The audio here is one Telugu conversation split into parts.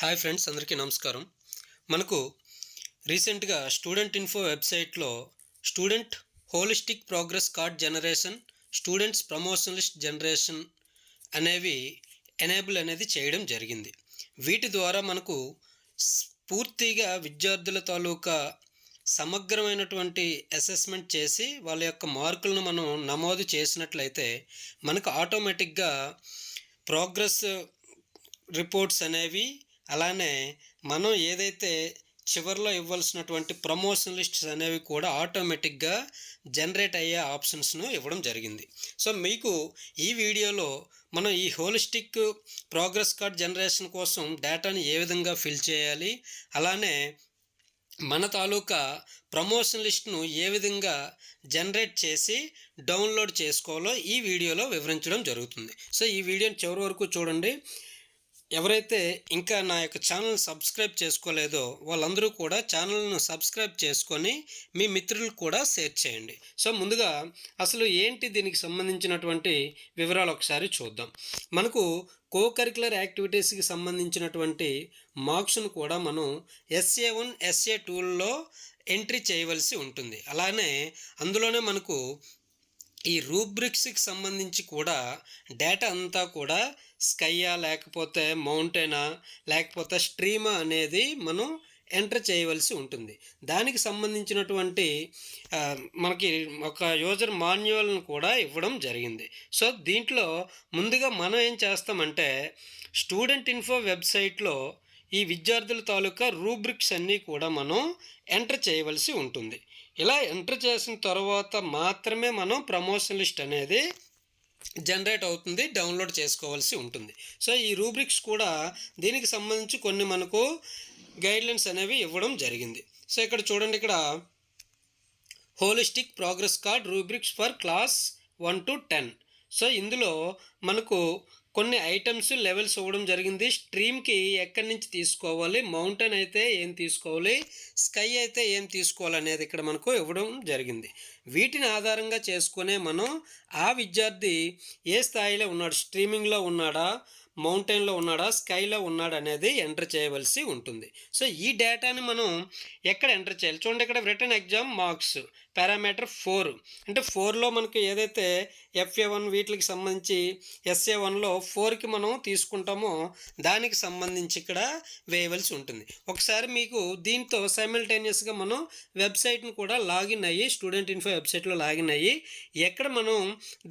హాయ్ ఫ్రెండ్స్ అందరికీ నమస్కారం. మనకు రీసెంట్గా స్టూడెంట్ ఇన్ఫో వెబ్సైట్లో student holistic progress card generation students promotion list generation అనేవి ఎనేబుల్ అనేది చేయడం జరిగింది. వీటి ద్వారా మనకు పూర్తిగా విద్యార్థుల తాలూకా సమగ్రమైనటువంటి అసెస్మెంట్ చేసి వాళ్ళ యొక్క మార్కులను మనం నమోదు చేసినట్లయితే మనకు ఆటోమేటిక్గా ప్రోగ్రెస్ రిపోర్ట్స్ అనేవి అలానే మనం ఏదైతే చివరిలో ఇవ్వాల్సినటువంటి ప్రమోషన్ లిస్ట్స్ అనేవి కూడా ఆటోమేటిక్గా జనరేట్ అయ్యే ఆప్షన్స్ను ఇవ్వడం జరిగింది. సో మీకు ఈ వీడియోలో మనం ఈ హోలిస్టిక్ ప్రోగ్రెస్ కార్డ్ జనరేషన్ కోసం డేటాని ఏ విధంగా ఫిల్ చేయాలి అలానే మన తాలూకా ప్రమోషన్ లిస్ట్ను ఏ విధంగా జనరేట్ చేసి డౌన్లోడ్ చేసుకోవాలో ఈ వీడియోలో వివరించడం జరుగుతుంది. సో ఈ వీడియోని చివరి వరకు చూడండి. ఎవరైతే ఇంకా నా యొక్క ఛానల్ సబ్స్క్రైబ్ చేసుకోలేదో వాళ్ళందరూ కూడా ఛానల్ను సబ్స్క్రైబ్ చేసుకొని మీ మిత్రులకు కూడా షేర్ చేయండి. సో ముందుగా అసలు ఏంటి దీనికి సంబంధించినటువంటి వివరాలు ఒకసారి చూద్దాం. మనకు కో కరికులర్ యాక్టివిటీస్కి సంబంధించినటువంటి మార్క్స్ను కూడా మనం S A one S A టూల్లో entry చేయవలసి ఉంటుంది. అలానే అందులోనే మనకు ఈ రూబ్రిక్స్కి సంబంధించి కూడా డేటా అంతా కూడా స్కైయా లేకపోతే మౌంటైనా లేకపోతే స్ట్రీమా అనేది మనం ఎంటర్ చేయవలసి ఉంటుంది. దానికి సంబంధించినటువంటి మనకి ఒక యూజర్ మాన్యువల్ని కూడా ఇవ్వడం జరిగింది. సో దీంట్లో ముందుగా మనం ఏం చేస్తామంటే స్టూడెంట్ ఇన్ఫో వెబ్సైట్లో ఈ విద్యార్థుల తాలూకా రూబ్రిక్స్ అన్నీ కూడా మనం ఎంటర్ చేయవలసి ఉంటుంది. ఇలా ఎంటర్ చేసిన తర్వాత మాత్రమే మనం ప్రమోషన్ లిస్ట్ అనేది జనరేట్ అవుతుంది డౌన్లోడ్ చేసుకోవాల్సి ఉంటుంది. సో ఈ రూబ్రిక్స్ కూడా దీనికి సంబంధించి కొన్ని మనకు గైడ్లైన్స్ అనేవి ఇవ్వడం జరిగింది. సో ఇక్కడ చూడండి ఇక్కడ. Holistic progress card rubrics for class one to ten. So ఇందులో మనకు కొన్ని ఐటమ్స్ లెవెల్స్ ఇవ్వడం జరిగింది. స్ట్రీమ్కి ఎక్కడి నుంచి తీసుకోవాలి? మౌంటైన్ అయితే ఏం తీసుకోవాలి? స్కై అయితే ఏం తీసుకోవాలి అనేది ఇక్కడ మనకు ఇవ్వడం జరిగింది. వీటిని ఆధారంగా చేసుకునే మనం ఆ విద్యార్థి ఏ స్థాయిలో ఉన్నాడు? స్ట్రీమింగ్లో ఉన్నాడా? మౌంటైన్లో ఉన్నాడా స్కైలో ఉన్నాడా అనేది ఎంటర్ చేయవలసి ఉంటుంది. సో ఈ డేటాని మనం ఎక్కడ ఎంటర్ చేయాలి? చూడండి ఇక్కడ return exam marks parameter four. అంటే ఫోర్లో మనకు ఏదైతే ఎఫ్ఏ వన్ వీటికి సంబంధించి ఎస్ఏ వన్లో ఫోర్కి మనం తీసుకుంటామో దానికి సంబంధించి ఇక్కడ వేయవలసి ఉంటుంది. ఒకసారి మీకు దీంతో సైమిల్టేనియస్గా మనం వెబ్సైట్ని కూడా లాగిన్ అయ్యి స్టూడెంట్ ఇన్ఫో వెబ్సైట్లో లాగిన్ అయ్యి ఎక్కడ మనం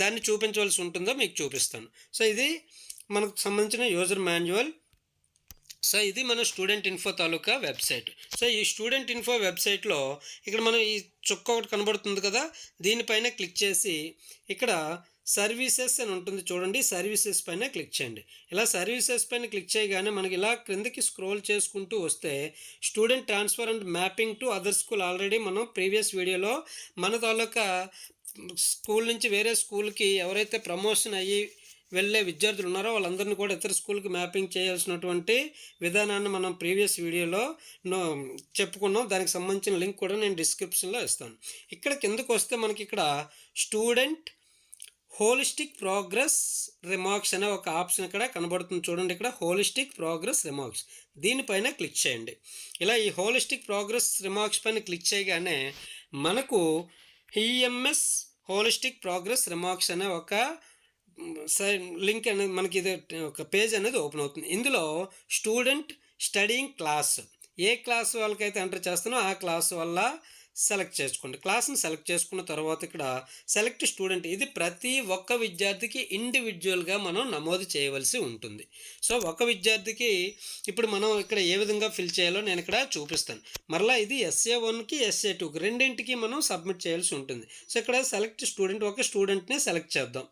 దాన్ని చూపించవలసి ఉంటుందో మీకు చూపిస్తాను. సో ఇది మనకు సంబంధించిన యూజర్ మాన్యువల్ సో ఇది మన స్టూడెంట్ ఇన్ఫో తాలూకా వెబ్సైట్ సో ఈ స్టూడెంట్ ఇన్ఫో వెబ్సైట్లో ఇక్కడ మనం ఈ చుక్క ఒకటి కనబడుతుంది కదా? దీనిపైన క్లిక్ చేసి ఇక్కడ సర్వీసెస్ అని ఉంటుంది చూడండి. సర్వీసెస్ పైన క్లిక్ చేయండి. ఇలా సర్వీసెస్ పైన క్లిక్ చేయగానే మనకి ఇలా క్రిందకి స్క్రోల్ చేసుకుంటూ వస్తే student transfer and mapping to other school already మనం ప్రీవియస్ వీడియోలో మన తాలూకా స్కూల్ నుంచి వేరే స్కూల్కి ఎవరైతే ప్రమోషన్ అయ్యి వెళ్ళే విద్యార్థులు ఉన్నారో వాళ్ళందరినీ కూడా ఇతర స్కూల్కి మ్యాపింగ్ చేయాల్సినటువంటి విధానాన్ని మనం ప్రీవియస్ వీడియోలో నో చెప్పుకున్నాం. దానికి సంబంధించిన లింక్ కూడా నేను డిస్క్రిప్షన్లో ఇస్తాను. ఇక్కడ కిందకు వస్తే మనకి ఇక్కడ స్టూడెంట్ హోలిస్టిక్ ప్రోగ్రెస్ రిమార్క్స్ అనే ఒక ఆప్షన్ ఇక్కడ కనబడుతుంది చూడండి ఇక్కడ హోలిస్టిక్ ప్రోగ్రెస్ రిమార్క్స్. దీనిపైన క్లిక్ చేయండి. ఇలా ఈ హోలిస్టిక్ ప్రోగ్రెస్ రిమార్క్స్ పైన క్లిక్ చేయగానే మనకు ఈఎంఎస్ హోలిస్టిక్ ప్రోగ్రెస్ రిమార్క్స్ అనే ఒక సై- లింక్ అనేది మనకి ఇది ఒక పేజ్ అనేది ఓపెన్ అవుతుంది. ఇందులో స్టూడెంట్ స్టడీయింగ్ క్లాస్. ఏ క్లాస్ వాళ్ళకైతే ఎంటర్ చేస్తానో ఆ క్లాస్ వల్ల సెలెక్ట్ చేసుకోండి. క్లాస్ని సెలెక్ట్ చేసుకున్న తర్వాత ఇక్కడ సెలెక్ట్ స్టూడెంట్. ఇది ప్రతి ఒక్క విద్యార్థికి ఇండివిజువల్గా మనం నమోదు చేయవలసి ఉంటుంది. సో ఒక విద్యార్థికి ఇప్పుడు మనం ఇక్కడ ఏ విధంగా ఫిల్ చేయాలో నేను ఇక్కడ చూపిస్తాను. మరలా ఇది ఎస్ఏ వన్కి ఎస్ఏ టూకి రెండింటికి మనం సబ్మిట్ చేయాల్సి ఉంటుంది. సో ఇక్కడ సెలెక్ట్ స్టూడెంట్ ఒక స్టూడెంట్ని సెలెక్ట్ చేద్దాం.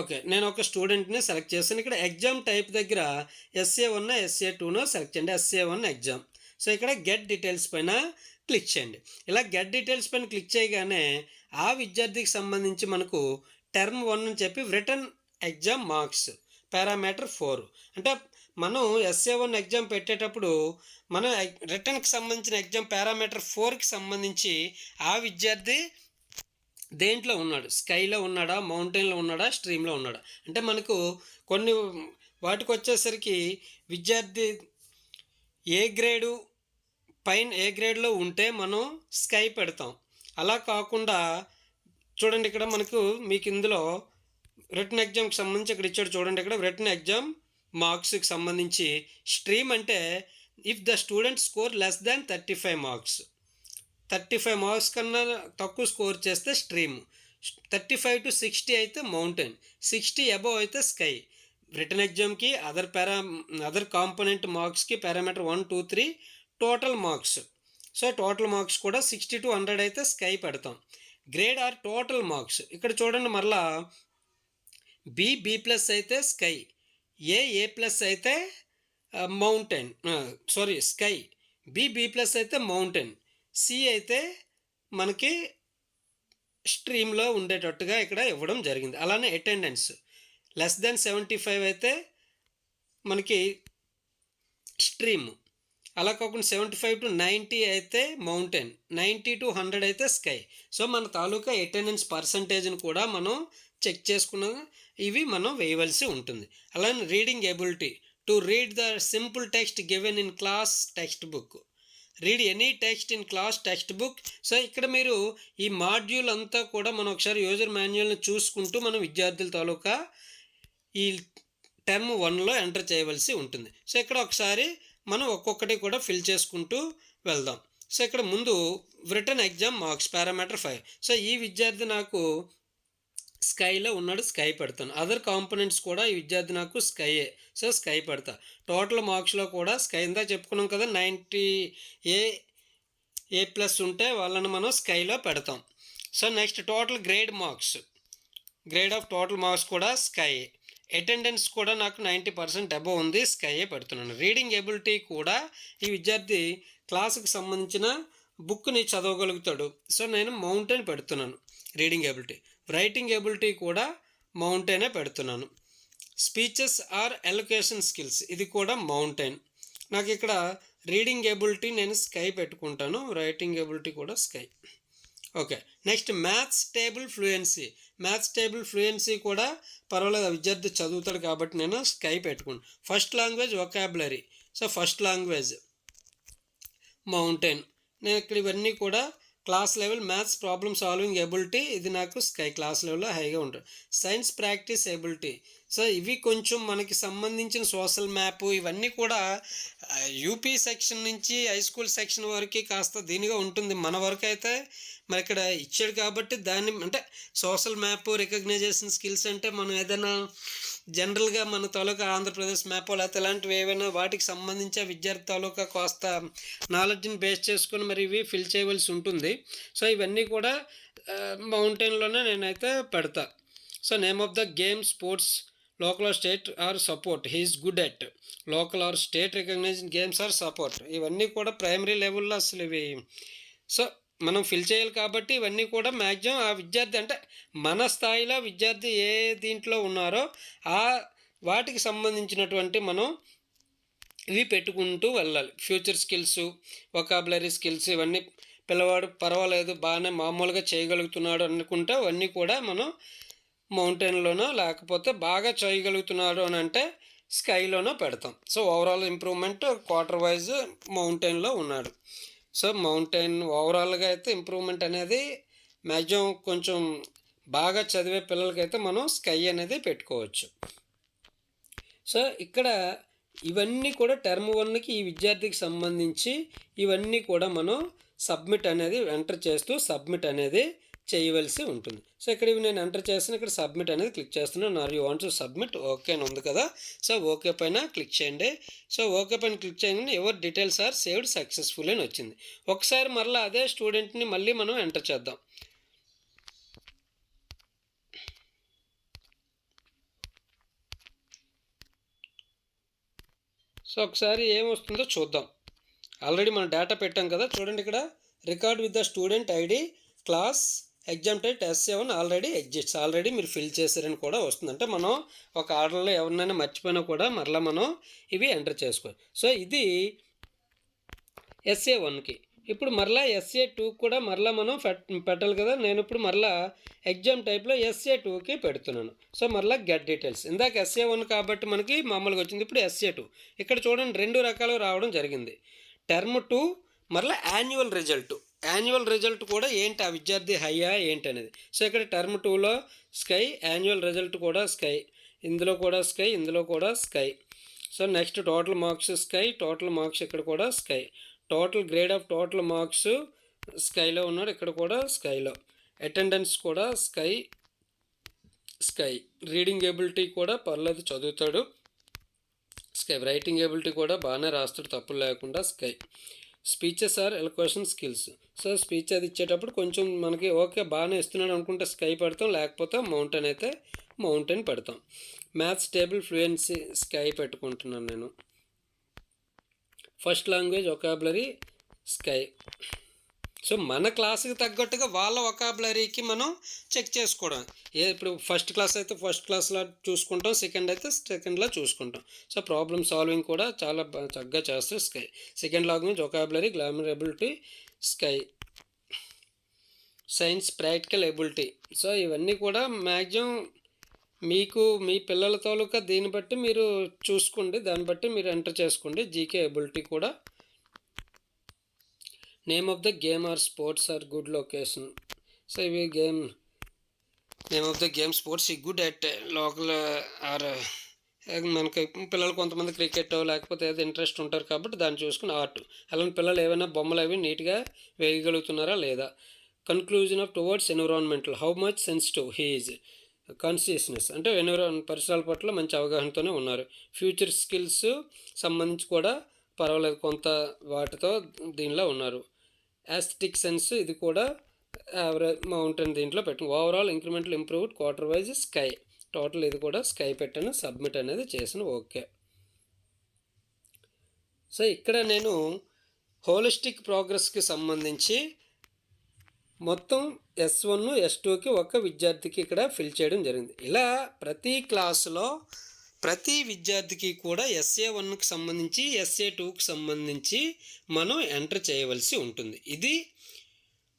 ఓకే. నేను ఒక స్టూడెంట్ని సెలెక్ట్ చేస్తాను. ఇక్కడ ఎగ్జామ్ టైప్ దగ్గర S A one S A టూను select చేయండి. S A one exam. So ఇక్కడ గెట్ డీటెయిల్స్ పైన క్లిక్ చేయండి. ఇలా గెట్ డీటెయిల్స్ పైన క్లిక్ చేయగానే ఆ విద్యార్థికి సంబంధించి మనకు టర్మ్ వన్ అని చెప్పి return exam marks parameter four. అంటే మనం ఎస్ఏ వన్ ఎగ్జామ్ పెట్టేటప్పుడు మనం రిటర్న్కి సంబంధించిన ఎగ్జామ్ పారామీటర్ ఫోర్కి సంబంధించి ఆ విద్యార్థి దేంట్లో ఉన్నాడు? స్కైలో ఉన్నాడా? మౌంటైన్లో ఉన్నాడా? స్ట్రీమ్లో ఉన్నాడా? అంటే మనకు కొన్ని వాటికి వచ్చేసరికి విద్యార్థి ఏ గ్రేడు పైన ఏ గ్రేడ్లో ఉంటే మనం స్కై పెడతాం. అలా కాకుండా చూడండి ఇక్కడ మనకు మీకు ఇందులో రిటర్న్ ఎగ్జామ్కి సంబంధించి ఇక్కడ ఇచ్చాడు చూడండి ఇక్కడ. రిటర్న్ ఎగ్జామ్ మార్క్స్కి సంబంధించి స్ట్రీమ్ అంటే if the student score less than thirty five marks. Thirty five marks కన్నా తక్కువ స్కోర్ చేస్తే stream. Thirty five to sixty అయితే మౌంటైన్. సిక్స్టీ అబవ్ అయితే స్కై. రిటర్న్ ఎగ్జామ్కి అదర్ పారా అదర్ కాంపోనెంట్ మార్క్స్కి parameter one two three total marks. So total marks కూడా సిక్స్టీ టు హండ్రెడ్ అయితే స్కై పెడతాం. Grade or total marks. ఇక్కడ చూడండి మరలా. బి బి ప్లస్ అయితే స్కై. ఏ ఏ ప్లస్ అయితే mountain. Sorry sky. B B plus అయితే మౌంటైన్. సి అయితే మనకి స్ట్రీమ్లో ఉండేటట్టుగా ఇక్కడ ఇవ్వడం జరిగింది. అలానే attendance. Less then seventy five అయితే మనకి స్ట్రీమ్. అలా కాకుండా సెవెంటీ ఫైవ్ టు నైంటీ అయితే మౌంటైన్. నైంటీ టు హండ్రెడ్ అయితే స్కై. సో మన తాలూకా అటెండెన్స్ పర్సంటేజ్ని కూడా మనం చెక్ చేసుకున్న ఇవి మనం వేయవలసి ఉంటుంది. అలానే reading ability. To read the simple text given in class text book. Read any text in class text book so ఇక్కడ మీరు ఈ మాడ్యూల్ అంతా కూడా మనం ఒకసారి యూజర్ మాన్యువల్ని చూసుకుంటూ మనం విద్యార్థుల తాలూకా ఈ టర్మ్ వన్లో ఎంటర్ చేయవలసి ఉంటుంది. సో ఇక్కడ ఒకసారి మనం ఒక్కొక్కటి కూడా ఫిల్ చేసుకుంటూ వెళ్దాం. సో ఇక్కడ ముందు return exam marks parameter five so ఈ విద్యార్థి నాకు స్కైలో ఉన్నాడు స్కై పెడతాను. అదర్ కాంపోనెంట్స్ కూడా ఈ విద్యార్థి నాకు స్కైయే. సో స్కై పెడతా. టోటల్ మార్క్స్లో కూడా స్కై ఇందా చెప్పుకున్నాం కదా నైంటీ ఏ ఏ ప్లస్ ఉంటే వాళ్ళని మనం స్కైలో పెడతాం. So next total grade marks. Grade of total marks కూడా స్కై. అటెండెన్స్ కూడా నాకు నైంటీ పర్సెంట్ అబవ్ ఉంది స్కైయే పెడుతున్నాను. రీడింగ్ ఎబిలిటీ కూడా ఈ విద్యార్థి క్లాసుకు సంబంధించిన బుక్ని చదవగలుగుతాడు. సో నేను మౌంటైన్ పెడుతున్నాను రీడింగ్ ఎబిలిటీ. రైటింగ్ ఎబిలిటీ కూడా మౌంటైనే పెడుతున్నాను. స్పీచెస్ ఆర్ ఎలొకేషన్ స్కిల్స్ ఇది కూడా మౌంటైన్ నాకు ఇక్కడ రీడింగ్ ఎబిలిటీ నేను స్కై పెట్టుకుంటాను. రైటింగ్ ఎబిలిటీ కూడా sky okay next maths table fluency maths table fluency కూడా పర్వాలేదు. విద్యార్థి చదువుతాడు కాబట్టి నేను స్కై పెట్టుకున్నాను first language vocabulary so first language mountain నేను ఇక్కడ ఇవన్నీ కూడా class level maths problem solving ability ఇది నాకు స్కై క్లాస్ లెవెల్లో హైగా ఉంటుంది. Science practice ability. సో ఇవి కొంచెం మనకి సంబంధించిన సోషల్ మ్యాప్ ఇవన్నీ కూడా యూపీ సెక్షన్ నుంచి హై స్కూల్ సెక్షన్ వరకు కాస్త దీనిగా ఉంటుంది మన వరకు అయితే. మరి ఇక్కడ ఇచ్చాడు కాబట్టి దాన్ని అంటే సోషల్ మ్యాప్ రికగ్నైజేషన్ స్కిల్స్ అంటే మనం ఏదైనా జనరల్గా మన తాలూకా ఆంధ్రప్రదేశ్ మ్యాప్ లేకపోతే ఇలాంటివి ఏవైనా వాటికి సంబంధించి విద్యార్థి తాలూకా కాస్త నాలెడ్జ్ని బేస్ చేసుకొని మరి ఇవి ఫిల్ చేయవలసి ఉంటుంది. సో ఇవన్నీ కూడా మౌంటైన్లోనే నేనైతే పెడతా. So name of the game sports local or state or support. He is good at. Local or state recognise games or support. ఇవన్నీ కూడా ప్రైమరీ లెవెల్లో అసలు ఇవి. సో మనం ఫిల్ చేయాలి కాబట్టి ఇవన్నీ కూడా మ్యాక్సిమం ఆ విద్యార్థి అంటే మన స్థాయిలో విద్యార్థి ఏ దీంట్లో ఉన్నారో ఆ వాటికి సంబంధించినటువంటి మనం ఇవి పెట్టుకుంటూ వెళ్ళాలి. ఫ్యూచర్ స్కిల్స్ వొకాబులరీ స్కిల్స్ ఇవన్నీ పిల్లవాడు పర్వాలేదు బాగానే మామూలుగా చేయగలుగుతున్నాడు అనుకుంటే అవన్నీ కూడా మనం మౌంటైన్లోనో లేకపోతే బాగా చేయగలుగుతున్నాడు అని అంటే స్కైలోనో పెడతాం. So overall improvement quarter wise మౌంటైన్లో ఉన్నాడు. సో మౌంటైన్ ఓవరాల్గా అయితే ఇంప్రూవ్మెంట్ అనేది మ్యాక్సిమం కొంచెం బాగా చదివే పిల్లలకైతే మనం స్కై అనేది పెట్టుకోవచ్చు. సో ఇక్కడ ఇవన్నీ కూడా టర్మ్ వన్కి ఈ విద్యార్థికి సంబంధించి ఇవన్నీ కూడా మనం సబ్మిట్ అనేది ఎంటర్ చేస్తూ సబ్మిట్ అనేది చేయవలసి ఉంటుంది. సో ఇక్కడ ఇవి నేను ఎంటర్ చేస్తాను ఇక్కడ సబ్మిట్ అనేది క్లిక్ చేస్తున్నాను. Nor you want to submit okay అని ఉంది కదా. సో ఓకే పైన క్లిక్ చేయండి. సో ఓకే పైన క్లిక్ చేయగానే ever details are saved successful అని వచ్చింది. ఒకసారి మరలా అదే స్టూడెంట్ని మళ్ళీ మనం ఎంటర్ చేద్దాం. సో ఒకసారి ఏమొస్తుందో చూద్దాం. ఆల్రెడీ మనం డేటా పెట్టాం కదా. చూడండి ఇక్కడ record with the student ID class exam type S seven already exists. Already మీరు ఫిల్ చేశారని కూడా వస్తుంది. అంటే మనం ఒక ఆర్డర్లో ఎవరినైనా మర్చిపోయినా కూడా మరలా మనం ఇవి ఎంటర్ చేసుకోవాలి సో ఇది ఎస్ఏ వన్కి. ఇప్పుడు మరలా ఎస్ఏ టూ కూడా మరలా మనం పెట్- పెట్టాలి కదా. నేను ఇప్పుడు మరలా ఎగ్జామ్ టైప్లో ఎస్ఏ టూకి పెడుతున్నాను. సో మరలా గెట్ డీటెయిల్స్. ఇందాక ఎస్ఏ వన్ కాబట్టి మనకి మామూలుగా వచ్చింది. ఇప్పుడు ఎస్ఏ టూ. ఇక్కడ చూడండి రెండు రకాలు రావడం జరిగింది. టర్మ్ టూ మరలా యాన్యువల్ రిజల్ట్. యాన్యువల్ రిజల్ట్ కూడా ఏంటి? ఆ విద్యార్థి హయ్యా ఏంటి అనేది. సో ఇక్కడ టర్మ్ టూలో స్కై యాన్యువల్ రిజల్ట్ కూడా స్కై ఇందులో కూడా స్కై ఇందులో కూడా sky so next total marks sky total marks ఇక్కడ కూడా sky total grade of total marks స్కైలో ఉన్నాడు ఇక్కడ కూడా స్కైలో అటెండెన్స్ కూడా స్కై స్కై రీడింగ్ ఎబిలిటీ కూడా పర్లేదు చదువుతాడు. స్కై రైటింగ్ ఎబిలిటీ కూడా బాగానే రాస్తాడు తప్పులు లేకుండా sky speeches or elocution skills so speech అది ఇచ్చేటప్పుడు కొంచెం మనకి ఓకే బాగానే ఇస్తున్నాడు అనుకుంటే స్కై పెడతాం లేకపోతే మౌంటైన్ అయితే మౌంటైన్ పెడతాం. మ్యాథ్స్ టేబుల్ ఫ్లూయెన్సీ స్కై పెట్టుకుంటున్నాను నేను. First language vocabulary sky so మన క్లాస్కి తగ్గట్టుగా వాళ్ళ ఒకాబులరీకి మనం చెక్ చేసుకోవడం. ఏ ఇప్పుడు ఫస్ట్ క్లాస్ అయితే ఫస్ట్ క్లాస్లో చూసుకుంటాం సెకండ్ అయితే సెకండ్లో చూసుకుంటాం. సో ప్రాబ్లమ్ సాల్వింగ్ కూడా చాలా చక్కగా చేస్తారు sky second language vocabulary grammar ability sky science practical ability so ఇవన్నీ కూడా మ్యాక్సిమం మీకు మీ పిల్లల తాలూకా దీన్ని బట్టి మీరు చూసుకోండి దాన్ని బట్టి మీరు ఎంటర్ చేసుకోండి. జీకే ఎబిలిటీ కూడా name of the game or sports or good location so ఇవి game name of the game sports ఈ గుడ్ అట్ లోకల్ ఆర్ మనకి పిల్లలు కొంతమంది క్రికెట్ లేకపోతే ఏదో ఇంట్రెస్ట్ ఉంటారు కాబట్టి దాన్ని చూసుకుని ఆర్ట్. అలాంటి పిల్లలు ఏమైనా బొమ్మలు అవి నీట్గా వేయగలుగుతున్నారా లేదా? Conclusion of towards environmental how much sensitive he's consciousness అంటే ఎన్విరాన్ పరిసరాల పట్ల మంచి అవగాహనతోనే ఉన్నారు. ఫ్యూచర్ స్కిల్స్ సంబంధించి కూడా పర్వాలేదు. కొంత వాటితో దీనిలో ఉన్నారు. యాస్థెటిక్ సెన్స్ ఇది కూడా యావరేజ్ మౌంటైన్ దీంట్లో పెట్టాను. Overall incremental improved quarter wise sky total ఇది కూడా స్కై పెట్టాను సబ్మిట్ అనేది చేసిన ఓకే సో ఇక్కడ నేను హోలిస్టిక్ ప్రోగ్రెస్కి సంబంధించి మొత్తం ఎస్ వన్ ఎస్ టూకి ఒక విద్యార్థికి ఇక్కడ ఫిల్ చేయడం జరిగింది. ఇలా ప్రతి క్లాసులో ప్రతి విద్యార్థికి కూడా ఎస్ఏ వన్కి సంబంధించి ఎస్ఏ టూకి సంబంధించి మనం ఎంటర్ చేయవలసి ఉంటుంది. ఇది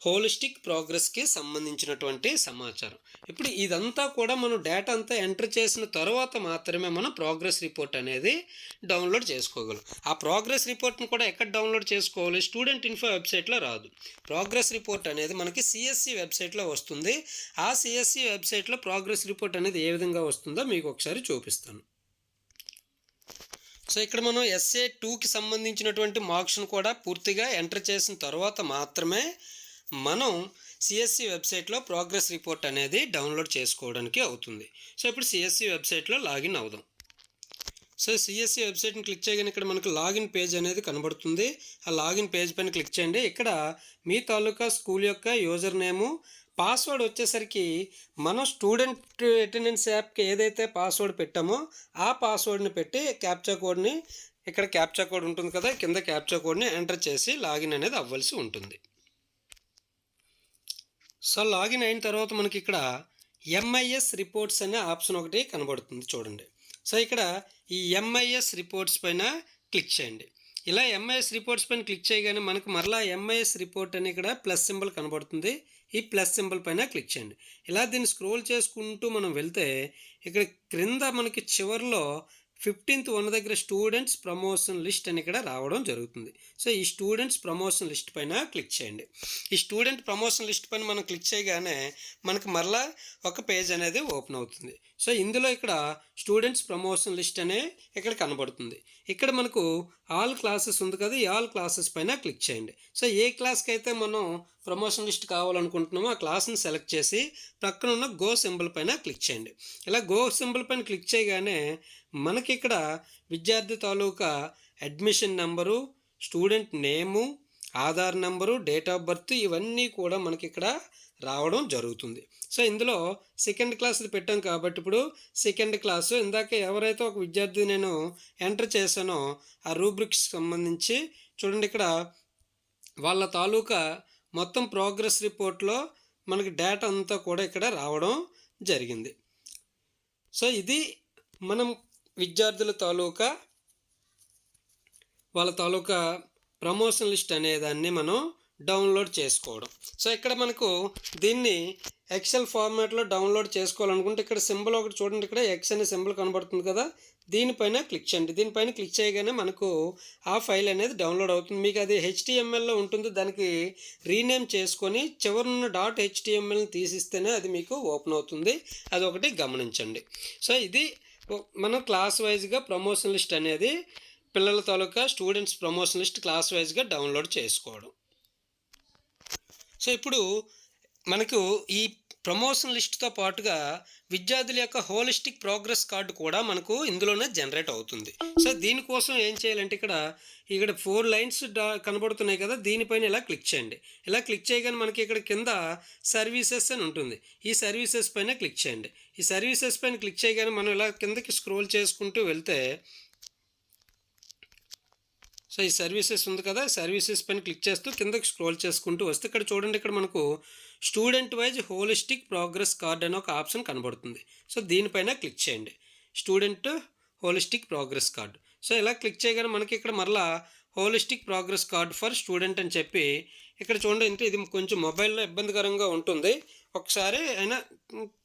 హోలిస్టిక్ ప్రోగ్రెస్కి సంబంధించినటువంటి సమాచారం. ఇప్పుడు ఇదంతా కూడా మనం డేటా అంతా ఎంటర్ చేసిన తర్వాత మాత్రమే మనం ప్రోగ్రెస్ రిపోర్ట్ అనేది డౌన్లోడ్ చేసుకోగలం. ఆ ప్రోగ్రెస్ రిపోర్ట్ని కూడా ఎక్కడ డౌన్లోడ్ చేసుకోవాలి? స్టూడెంట్ ఇన్ఫో వెబ్సైట్లో రాదు. ప్రోగ్రెస్ రిపోర్ట్ అనేది మనకి సిఎస్సి వెబ్సైట్లో వస్తుంది. ఆ సిఎస్సి వెబ్సైట్లో ప్రోగ్రెస్ రిపోర్ట్ అనేది ఏ విధంగా వస్తుందో మీకు ఒకసారి చూపిస్తాను. సో ఇక్కడ మనం ఎస్ఏ టూకి సంబంధించినటువంటి మార్క్స్ను కూడా పూర్తిగా ఎంటర్ చేసిన తర్వాత మాత్రమే మనం సిఎస్సి వెబ్సైట్లో ప్రోగ్రెస్ రిపోర్ట్ అనేది డౌన్లోడ్ చేసుకోవడానికి అవుతుంది. సో ఇప్పుడు సిఎస్సి వెబ్సైట్లో లాగిన్ అవుదాం. సో సిఎస్సి వెబ్సైట్ని క్లిక్ చేయగానే ఇక్కడ మనకు లాగిన్ పేజ్ అనేది కనబడుతుంది. ఆ లాగిన్ పేజ్ పైన క్లిక్ చేయండి. ఇక్కడ మీ తాలూకా స్కూల్ యొక్క యూజర్ నేము పాస్వర్డ్ వచ్చేసరికి మనం స్టూడెంట్ అటెండెన్స్ యాప్కి ఏదైతే పాస్వర్డ్ పెట్టామో ఆ పాస్వర్డ్ని పెట్టి క్యాప్చా కోడ్ని ఇక్కడ క్యాప్చా కోడ్ ఉంటుంది కదా కింద క్యాప్చా కోడ్ని ఎంటర్ చేసి లాగిన్ అనేది అవ్వాల్సి ఉంటుంది. సో లాగిన్ అయిన తర్వాత మనకి ఇక్కడ ఎంఐఎస్ రిపోర్ట్స్ అనే ఆప్షన్ ఒకటి కనబడుతుంది చూడండి. సో ఇక్కడ ఈ ఎంఐఎస్ రిపోర్ట్స్ పైన క్లిక్ చేయండి. ఇలా ఎంఐఎస్ రిపోర్ట్స్ పైన క్లిక్ చేయగానే మనకు మరలా ఎంఐఎస్ రిపోర్ట్ అని ఇక్కడ ప్లస్ సింబల్ కనబడుతుంది. ఈ ప్లస్ సింబల్ పైన క్లిక్ చేయండి. ఇలా దీన్ని స్క్రోల్ చేసుకుంటూ మనం వెళ్తే ఇక్కడ క్రింద మనకి చివరిలో ఫిఫ్టీన్త్ వన్ దగ్గర స్టూడెంట్స్ ప్రమోషన్ లిస్ట్ అని ఇక్కడ రావడం జరుగుతుంది. సో ఈ స్టూడెంట్స్ ప్రమోషన్ లిస్ట్ పైన క్లిక్ చేయండి. ఈ స్టూడెంట్ ప్రమోషన్ లిస్ట్ పైన మనం క్లిక్ చేయగానే మనకు మరలా ఒక పేజ్ అనేది ఓపెన్ అవుతుంది. సో ఇందులో ఇక్కడ స్టూడెంట్స్ ప్రమోషన్ లిస్ట్ అనే ఇక్కడ కనబడుతుంది. ఇక్కడ మనకు ఆల్ క్లాసెస్ ఉంది కదా ఈ ఆల్ క్లాసెస్ పైన క్లిక్ చేయండి. సో ఏ క్లాస్కి అయితే మనం ప్రమోషన్ లిస్ట్ కావాలనుకుంటున్నామో ఆ క్లాస్ని సెలెక్ట్ చేసి పక్కన ఉన్న గో సింబల్ పైన క్లిక్ చేయండి. ఇలా గో సింబల్ పైన క్లిక్ చేయగానే మనకి ఇక్కడ విద్యార్థి తాలూకా admission number student name Aadhaar number date of birth ఇవన్నీ కూడా మనకి ఇక్కడ రావడం జరుగుతుంది. సో ఇందులో సెకండ్ క్లాస్ పెట్టాం కాబట్టి ఇప్పుడు సెకండ్ క్లాసు ఇందాక ఎవరైతే ఒక విద్యార్థి నేను ఎంటర్ చేశానో ఆ రూబ్రిక్స్ సంబంధించి చూడండి ఇక్కడ వాళ్ళ తాలూకా మొత్తం ప్రోగ్రెస్ రిపోర్ట్లో మనకి డేటా అంతా కూడా ఇక్కడ రావడం జరిగింది. సో ఇది మనం విద్యార్థుల తాలూకా వాళ్ళ తాలూకా ప్రమోషన్ లిస్ట్ అనేదాన్ని మనం డౌన్లోడ్ చేసుకోవడం. సో ఇక్కడ మనకు దీన్ని ఎక్సెల్ ఫార్మాట్లో డౌన్లోడ్ చేసుకోవాలనుకుంటే ఇక్కడ సింబల్ ఒకటి చూడండి. ఇక్కడ ఎక్స్ అనే సింబల్ కనబడుతుంది కదా. దీనిపైన క్లిక్ చేయండి. దీనిపైన క్లిక్ చేయగానే మనకు ఆ ఫైల్ అనేది డౌన్లోడ్ అవుతుంది. మీకు అది హెచ్టిఎంఎల్లో ఉంటుంది. దానికి రీనేమ్ చేసుకొని చివరున్న డాట్ హెచ్టిఎంఎల్ని తీసిస్తేనే అది మీకు ఓపెన్ అవుతుంది. అది ఒకటి గమనించండి. సో ఇది మనం క్లాస్ వైజ్గా ప్రమోషన్ లిస్ట్ అనేది పిల్లల తాలూకా స్టూడెంట్స్ ప్రమోషన్ లిస్ట్ క్లాస్ వైజ్గా డౌన్లోడ్ చేసుకోవడం. సో ఇప్పుడు మనకు ఈ ప్రమోషన్ లిస్ట్తో పాటుగా విద్యార్థుల యొక్క హోలిస్టిక్ ప్రోగ్రెస్ కార్డు కూడా మనకు ఇందులోనే జనరేట్ అవుతుంది. సో దీనికోసం ఏం చేయాలంటే ఇక్కడ ఇక్కడ ఫోర్ లైన్స్ కనబడుతున్నాయి కదా దీనిపైన ఇలా క్లిక్ చేయండి. ఇలా క్లిక్ చేయగానే మనకి ఇక్కడ కింద సర్వీసెస్ అని ఉంటుంది. ఈ సర్వీసెస్ పైన క్లిక్ చేయండి. ఈ సర్వీసెస్ పైన క్లిక్ చేయగానే మనం ఇలా కిందకి స్క్రోల్ చేసుకుంటూ వెళ్తే సో ఈ సర్వీసెస్ ఉంది కదా సర్వీసెస్ పైన క్లిక్ చేస్తూ కిందకి స్క్రోల్ చేసుకుంటూ వస్తే ఇక్కడ చూడండి ఇక్కడ మనకు student wise holistic progress card అనే ఒక ఆప్షన్ కనబడుతుంది. సో దీనిపైన క్లిక్ చేయండి. Student holistic progress card. So ఇలా క్లిక్ చేయగానే మనకి ఇక్కడ మరలా holistic progress card for student అని చెప్పి ఇక్కడ చూడండి అంటే ఇది కొంచెం మొబైల్లో ఇబ్బందికరంగా ఉంటుంది. ఒకసారి అయినా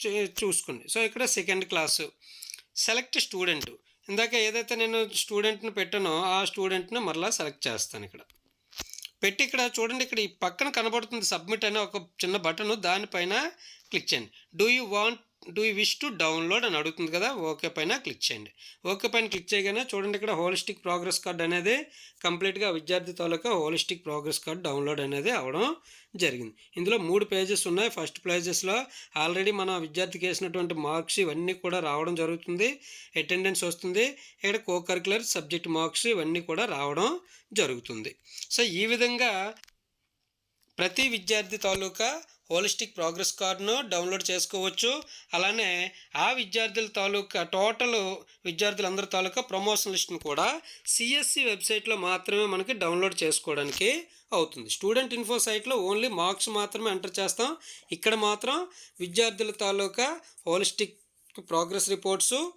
చే- చూసుకోండి. సో ఇక్కడ సెకండ్ క్లాసు సెలెక్ట్ స్టూడెంట్. ఇందాక ఏదైతే నేను స్టూడెంట్ని పెట్టానో ఆ స్టూడెంట్ని మరలా సెలెక్ట్ చేస్తాను ఇక్కడ. పెట్టి ఇక్కడ చూడండి ఇక్కడ ఈ పక్కన కనబడుతుంది సబ్మిట్ అనే ఒక చిన్న బటన్ దానిపైన క్లిక్ చేయండి. Do you want do wish to download అని అడుగుతుంది కదా ఓకే పైన క్లిక్ చేయండి. ఓకే పైన క్లిక్ చేయగానే చూడండి ఇక్కడ హోలిస్టిక్ ప్రోగ్రెస్ కార్డ్ అనేది కంప్లీట్గా విద్యార్థి తాలూకా హోలిస్టిక్ ప్రోగ్రెస్ కార్డ్ డౌన్లోడ్ అనేది అవడం జరిగింది. ఇందులో మూడు పేజెస్ ఉన్నాయి. ఫస్ట్ పేజెస్లో ఆల్రెడీ మన విద్యార్థికి వేసినటువంటి మార్క్స్ ఇవన్నీ కూడా రావడం జరుగుతుంది. అటెండెన్స్ వస్తుంది. ఇక్కడ కో కరికులర్ సబ్జెక్ట్ మార్క్స్ ఇవన్నీ కూడా రావడం జరుగుతుంది. సో ఈ విధంగా ప్రతి విద్యార్థి తాలూకా హోలిస్టిక్ ప్రోగ్రెస్ కార్డును డౌన్లోడ్ చేసుకోవచ్చు. అలానే ఆ విద్యార్థుల తాలూకా టోటల్ విద్యార్థులందరి తాలూకా ప్రమోషన్ లిస్ట్ను కూడా సిఎస్సి వెబ్సైట్లో మాత్రమే మనకి డౌన్లోడ్ చేసుకోవడానికి అవుతుంది. స్టూడెంట్ ఇన్ఫో సైట్లో ఓన్లీ మార్క్స్ మాత్రమే ఎంటర్ చేస్తాం. ఇక్కడ మాత్రం విద్యార్థుల తాలూకా హోలిస్టిక్ ప్రోగ్రెస్ రిపోర్ట్సు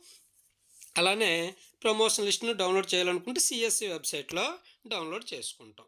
అలానే ప్రమోషన్ లిస్ట్ను డౌన్లోడ్ చేయాలనుకుంటే సిఎస్సి వెబ్సైట్లో డౌన్లోడ్ చేసుకుంటాం.